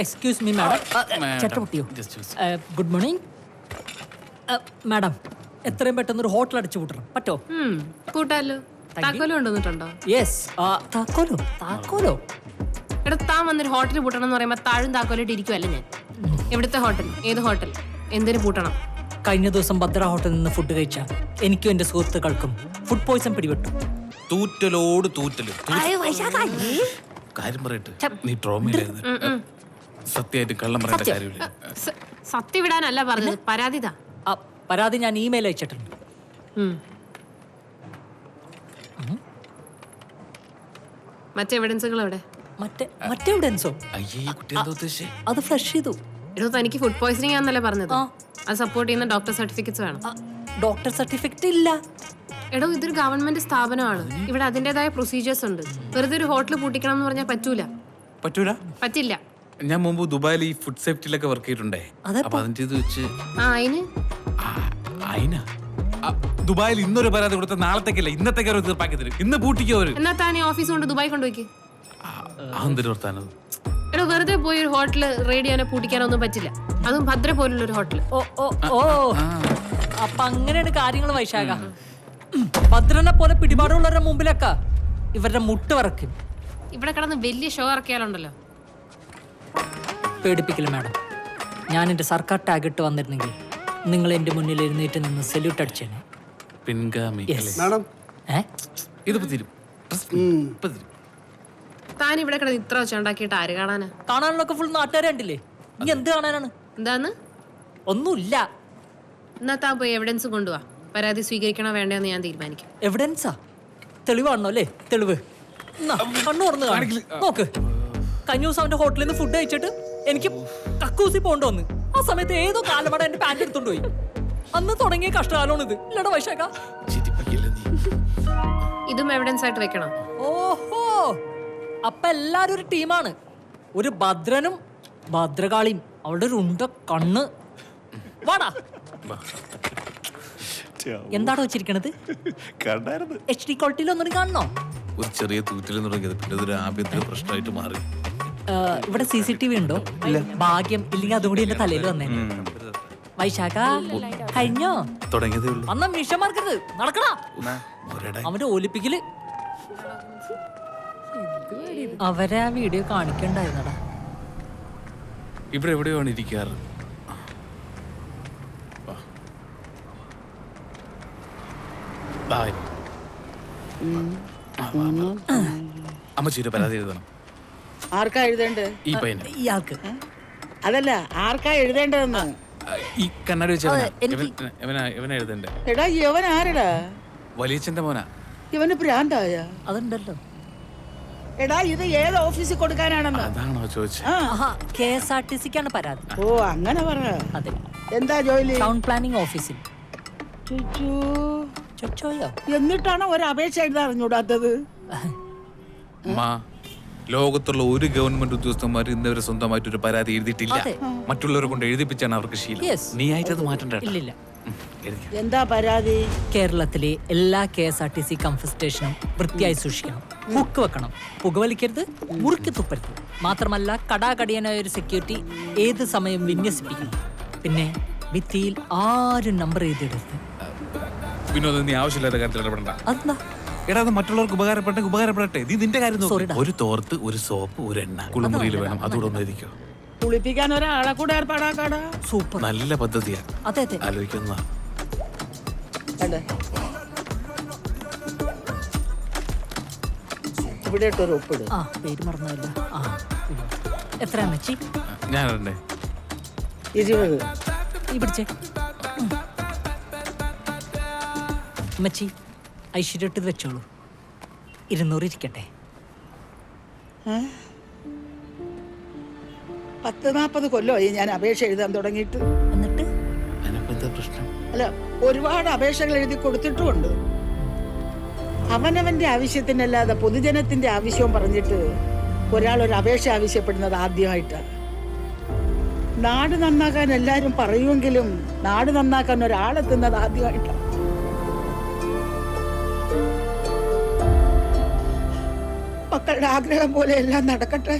Excuse me madam choose. Good morning madam എത്രയും പെട്ടെന്ന് ഒരു ഹോട്ടൽ അടിച്ചു കൂട്ടണം പറ്റോ? കൂട്ടാലോ? താക്കോലും കൊണ്ടുവന്നിട്ടുണ്ടോ? യെസ് താക്കോലോ? താക്കോലോ? എടാ താൻ വന്നൊരു ഹോട്ടൽ പൂട്ടണം എന്ന് പറയുമ്പോൾ താഴും താക്കോലിട്ട് ഇരിക്കുവല്ല ഞാൻ? എവിടുത്തെ ഹോട്ടൽ ഏത് ഹോട്ടൽ എന്തിനു പൂട്ടണം? കഴിഞ്ഞ ദിവസം ഭദ്ര ഹോട്ടലിൽ നിന്ന് ഫുഡ് കഴിച്ച എനിക്കും എന്റെ സുഹൃത്തുക്കൾക്കും ഫുഡ് പോയ്സൺ പിടിപെട്ടു. തൂറ്റലോട് തൂറ്റൽ. കാര്യം പറയട്ടെ. നീ ട്രോമയിലായിരുന്നു സത്യമായിട്ട് കള്ളം പറയേണ്ട കാര്യമില്ല. സ- സത്യം വിടാനല്ല പറഞ്ഞത് പരാതിതാ. ആ, പരാതി ഞാൻ ഇമെയിൽ അയച്ചിട്ടുണ്ട്. ഉം. മറ്റേ എവിഡൻസുകൾ എവിടെ മറ്റേ എവിഡൻസോ? അയ്യേ ഈ കുട്ടി എന്താ ഉദ്ദേശിച്ചേ? അത് ഫ്രഷ് ചെയ്തു. എടോ തനിക്ക് ഫുഡ് പോയ്സണിംഗ് ആണെന്നല്ലേ പറഞ്ഞത്? ആ. അത് സപ്പോർട്ട് ചെയ്യുന്ന ഡോക്ടർ സർട്ടിഫിക്കറ്റ്സ് വേണം. ഡോക്ടർ സർട്ടിഫിക്കറ്റ് ഇല്ല. എടോ ഇതൊരു ഗവൺമെന്റ് സ്ഥാപനമാണ്. ഇവിടെ അതിന്റേതായ പ്രൊസീജിയേഴ്സ് ഉണ്ട്. വെറുതെ ഒരു ഹോട്ടൽ പൂട്ടിക്കണം എന്ന് പറഞ്ഞാൽ പറ്റൂല. പറ്റൂല? പറ്റില്ല. ഞാൻ മുമ്പ് ദുബായിൽ ഈ ഫുഡ് സേഫ്റ്റിയിലൊക്കെ വർക്ക് ചെയ്തിട്ടുണ്ടേ? അപ്പൊ അതിന്റെ ഇത് വെച്ച് ആ ആ, അയിനാ? ആ, ദുബായിൽ ഇന്നൊരു പരാതി കൊടുത്ത നാളത്തേക്കല്ല ഇന്നത്തേക്ക് അവർ തീർപ്പാക്കി തരും ഇന്ന് പൂട്ടിക്കോ അവർ. എന്നാ താൻ ഈ ഓഫീസ് കൊണ്ട് ദുബായ് കൊണ്ടുപോയിക്ക്? അതെന്തൊരു വർത്താനത് എടോ വെറുതെ പോയി ഒരു ഹോട്ടൽ റെയ്ഡ് ചെയ്യാനോ പൂട്ടിക്കാനോ പറ്റില്ല. അതും ഭദ്ര പോലുള്ള ഒരു ഹോട്ടൽ ഓ ഓ. ഓ അപ്പൊ അങ്ങനെയാണ് കാര്യങ്ങൾ വൈശാഖ. ഉം. ഭദ്രനെ പോലെ പിടിപാടുള്ളവരുടെ മുമ്പിലൊക്കെ ഇവരുടെ മുട്ട് വറക്കും. ഇവിടെ കിടന്ന് വലിയ ഷോ ഇറക്കിയാലുണ്ടല്ലോ. പേടിപ്പിക്കില്ല മാഡം. ഞാൻ എന്റെ സർക്കാർ ടാഗ് ഇട്ട് വന്നിരുന്നെങ്കിൽ നിങ്ങൾ എന്റെ മുന്നിൽ എഴുന്നേറ്റ് നിന്ന് സല്യൂട്ട് അടിച്ചേനെ. പിൻഗാമി. മാഡം. ഏ? ഇതിപ്പോ തീരും. ഇപ്പൊ തീരും. താൻ ഇവിടെ കിടന്ന് ഇത്ര വെച്ച് ഉണ്ടാക്കിയിട്ട് ആര് കാണാനാ? കാണാനുള്ളൊക്കെ ഫുൾ നാട്ടുകാരെ കണ്ടില്ലേ? ഇനി എന്ത് കാണാനാണ്? എന്താന്ന്? ഒന്നുമില്ല. എന്നാ താൻ പോയി എവിഡൻസ് കൊണ്ടുവാ. പരാതി സ്വീകരിക്കണോ വേണ്ടെന്ന് ഞാൻ തീരുമാനിക്കും. എവിഡൻസാ തെളിവാണോ അല്ലേ? തെളിവ്. എന്നാ, കണ്ണു തുറന്ന് കാണിക്കില്ല. നോക്ക്. കഴിഞ്ഞ ദിവസം അവന്റെ ഹോട്ടലിൽ നിന്ന് ഫുഡ് കഴിച്ചിട്ട് എനിക്ക് കക്കൂസി പോകണ്ട വന്ന്. ആ സമയത്ത് ഏതോ കാലമട എന്റെ പാന്റ് എടുത്തോണ്ട് പോയി. അന്ന് തുടങ്ങിയ കഷ്ടകാലമാണ് ഇത്. ഇല്ലട വൈശാഖ. ഇതും എവിഡൻസ് ആയിട്ട് വെക്കണം. ഓഹോ. അപ്പൊ എല്ലാരും ഒരു ടീമാണ്. ഒരു ഭദ്രനും ഭദ്രകാളിയും. അവളുടെ ഒരു ഉണ്ട കണ്ണ്. വാടാ. എന്താണ് വെച്ചിരിക്കണത്? കണ്ടായിരുന്നു. എച്ച് ഡി ക്വാളിറ്റിയിൽ ഒന്നും കാണണോ ഒരു ചെറിയ തൂറ്റിൽ തുടങ്ങിയത്. പിന്നെ ഒരു ആഭ്യന്തര പ്രശ്നമായിട്ട് മാറി. ഇവിടെ സി സി ടി വി ഉണ്ടോ? ഭാഗ്യം ഇല്ലെങ്കിൽ അതുകൂടി എന്റെ തലയിൽ വന്നേ. വൈശാഖ കഴിഞ്ഞോ? തുടങ്ങിയതേ ഉള്ളൂ. അന്ന മിഷമാർക്കരുത് നടക്കടാ. ഒരെടാ. അവന്റെ ഒലിപ്പിക്കൽ. അവരെ ആ വീഡിയോ കാണിക്കണ്ടായിരുന്നടാ. ഇവിടെ എവിടെയാണ് ഇരിക്കാറ്. അമ്മച്ചിയുടെ പരാതി എഴുതണം. ആർക്കാ എഴുതേണ്ടത്? ഈ പയ്യന്. ഇയാൾക്ക് അതല്ല ആർക്കാ എഴുതേണ്ടതെന്ന്? ഈ കണ്ണാടി വെച്ച ഇവനാ. എഴുതണ്ടേ? എടാ യവൻ ആരടാ? വലിയച്ഛന്റെ മോനാ. ഇവന് പ്രാന്തായ അതുണ്ടല്ലോ. എടാ ഇത് ഏത് ഓഫീസിൽ കൊടുക്കാനാണെന്ന്? അതാണോ കെ എസ് ആർ ടി സിക്കാണ് പരാതി. ഓ അങ്ങനെ പറ. അതെ. എന്താ ജോലി? ടൗൺ പ്ലാനിംഗ് ഓഫീസിൽ. എന്നിട്ടാണോ ഒരു അപേക്ഷ എഴുതാറിഞ്ഞൂടാത്തത് അമ്മ ലോകത്തുള്ള ഒരു ഗവൺമെന്റ് ഉദ്യോഗസ്ഥന്മാർ ഇന്നവരെ സ്വന്തമായിട്ട് ഒരു പരാതി എഴുതിയിട്ടില്ല. അതെ. മറ്റുള്ളവരെ കൊണ്ട് എഴുതിപ്പിച്ചാണ് അവർക്ക് ശീലം. Yes. നീ ആയിട്ട് അത് മാറ്റണ്ട കേട്ടോ. ഇല്ലില്ല. ഉം, എഴുതി. എന്താ പരാതി? കേരളത്തിലെ എല്ലാ K S R T C comfort സ്റ്റേഷനും വൃത്തിയായി സൂക്ഷിക്കണം. ഹുക്ക് വെക്കണം. പുകവലിക്കരുത് മുറുക്കി തുപ്പരുത്. മാത്രമല്ല കടാകടിയനായ ഒരു സെക്യൂരിറ്റി ഏത് സമയം വിന്യസിപ്പിക്കണം? പിന്നെ ഭിത്തിയിൽ ആരും നമ്പർ എഴുതിയിടരുത് വിനോദ് നീ ആവശ്യമില്ലാത്ത കാര്യത്തിൽ ഇടപെടണ്ട. അതെന്താ? എടാ അത് മറ്റുള്ളവർക്ക് ഉപകാരപ്പെട്ട ഉപകാരപ്പെടട്ടെ. നീ നിന്റെ കാര്യം നോക്ക്. ഒരു തോർത്ത് ഒരു സോപ്പ് ഒരു എണ്ണ. കുളിമുറിയിൽ വേണം. അതുകൂടെ ഒന്ന് എഴുതിക്കോ കുളിപ്പിക്കാൻ ഒരാളെ കൂടെ ഏർപ്പാടാക്കാടാ സൂപ്പർ. നല്ല പദ്ധതിയാ. അതെ അതെ. ആലോചിക്കുന്ന കണ്ടേ? ഇവിടെ ഇട്ടൊരു ഒപ്പിട് ആ പേര് മറന്നില്ല ആ എത്ര അമ്മച്ചി? ഞാൻ ഇരുപത്. ഈ പിടിച്ചേ. ഉം. അമ്മച്ചി ഐശ്വര്യ ഇട്ട് വെച്ചോളൂ. ഇരുന്നൂറ് ഇരിക്കട്ടെ. പത്ത് നാൽപ്പത് കൊല്ലമായി ഞാൻ അപേക്ഷ എഴുതാൻ തുടങ്ങിയിട്ട്. എന്നിട്ട്? പ്രശ്നം? അല്ല ഒരുപാട് അപേക്ഷകൾ എഴുതി കൊടുത്തിട്ടുമുണ്ട്. അവനവന്റെ ആവശ്യത്തിനല്ലാതെ പൊതുജനത്തിന്റെ ആവശ്യവും പറഞ്ഞിട്ട് ഒരാൾ ഒരു അപേക്ഷ ആവശ്യപ്പെടുന്നത് ആദ്യമായിട്ടാണ് നാട് നന്നാക്കാൻ എല്ലാരും പറയുമെങ്കിലും നാട് നന്നാക്കാൻ ഒരാളെത്തുന്നത് ആദ്യമായിട്ടാണ് മക്കളുടെ ആഗ്രഹം പോലെ എല്ലാം നടക്കട്ടെ.